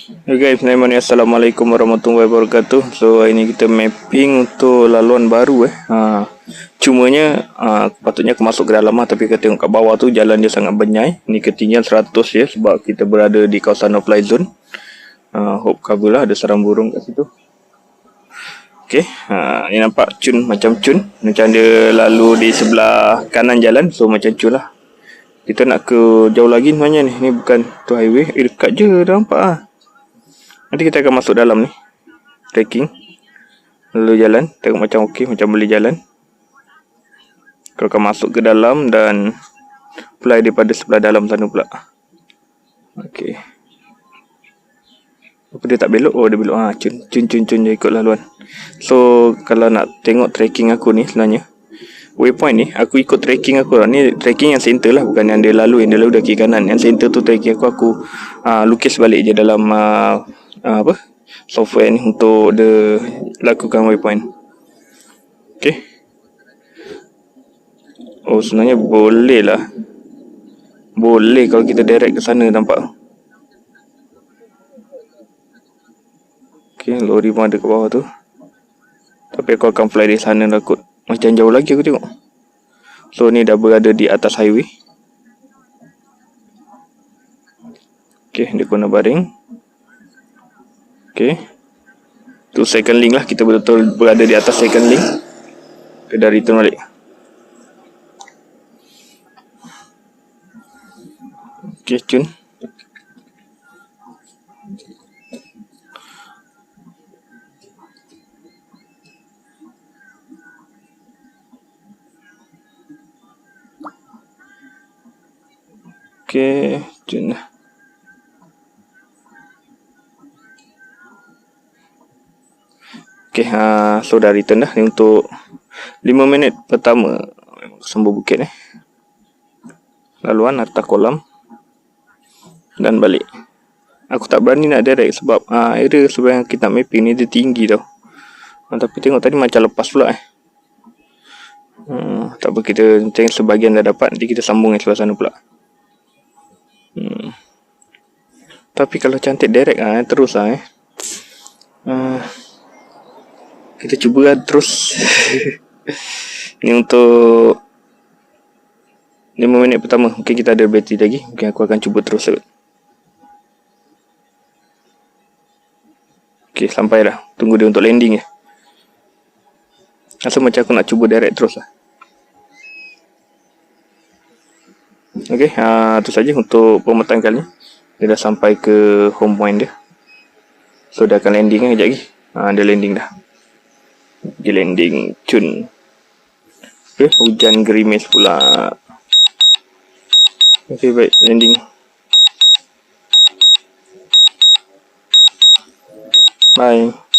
Hey guys, nama ni Assalamualaikum warahmatullahi wabarakatuh. So hari ni kita mapping untuk laluan baru eh. Ha, cumanya ha, patutnya aku masuk ke dalam lah tapi kita tengok kat bawah tu jalan dia sangat benyai. Ni ketinggian 100 ya sebab kita berada di kawasan no fly zone. Ha, hope cover lah ada sarang burung kat situ. Okay, ha, ni nampak cun macam cun. Macam dia lalu di sebelah kanan jalan. So macam cun lah. Kita nak ke jauh lagi sebenarnya ni. Ni bukan tu highway. Eh dekat je dah nampak lah. Nanti kita akan masuk dalam ni. Trekking. Lalu jalan. Tengok macam okey. Macam boleh jalan. Kau akan masuk ke dalam dan fly daripada sebelah dalam sana pula. Okey. Apa dia tak belok? Oh dia belok. Ah, cun, cun, cun, cun je ikut laluan. So, kalau nak tengok tracking aku ni sebenarnya. Waypoint ni, aku ikut tracking aku lah. Ni tracking yang center lah. Bukan yang dia lalu. Yang dia lalu dah kiri kanan. Yang center tu tracking aku. Aku uh, lukis balik je dalam uh, uh, apa software ni untuk the lakukan waypoint. Okay. Oh sebenarnya boleh lah. Boleh kalau kita direct ke sana nampak. Okay, lori pun ada ke bawah tu. Tapi aku akan fly di sana lah kot. Macam jauh lagi aku tengok. So ni dah berada di atas highway. Okay, dia guna baring. Okay. Tu second link lah. Kita betul-betul berada di atas second link. Kita dah return balik. Okay, cun. Okay, cun lah. Okay, ha, so dah return dah ni untuk 5 minit pertama Sembur Bukit eh. Laluan atas kolam dan balik. Aku tak berani nak direct sebab uh, area yang kita mapping ni dia tinggi tau. Uh, tapi tengok tadi macam lepas pula eh. Hmm, tak apa kita tengok sebahagian dah dapat nanti kita sambung yang sebelah sana pula. Hmm. Tapi kalau cantik direct ah eh, terus ah eh. Uh, kita cuba lah terus. Ni untuk 5 minit pertama. Mungkin kita ada bateri lagi. Mungkin aku akan cuba terus kot. Ok sampai dah tunggu dia untuk landing je. Rasa macam aku nak cuba direct terus lah. Ok uh, tu saja untuk pemetaan kali ni. Dia dah sampai ke home point dia. So dia akan landing kan kejap lagi. Uh, dia landing dah di landing cun. Okay, hujan gerimis pula. Ok baik. Landing. Bye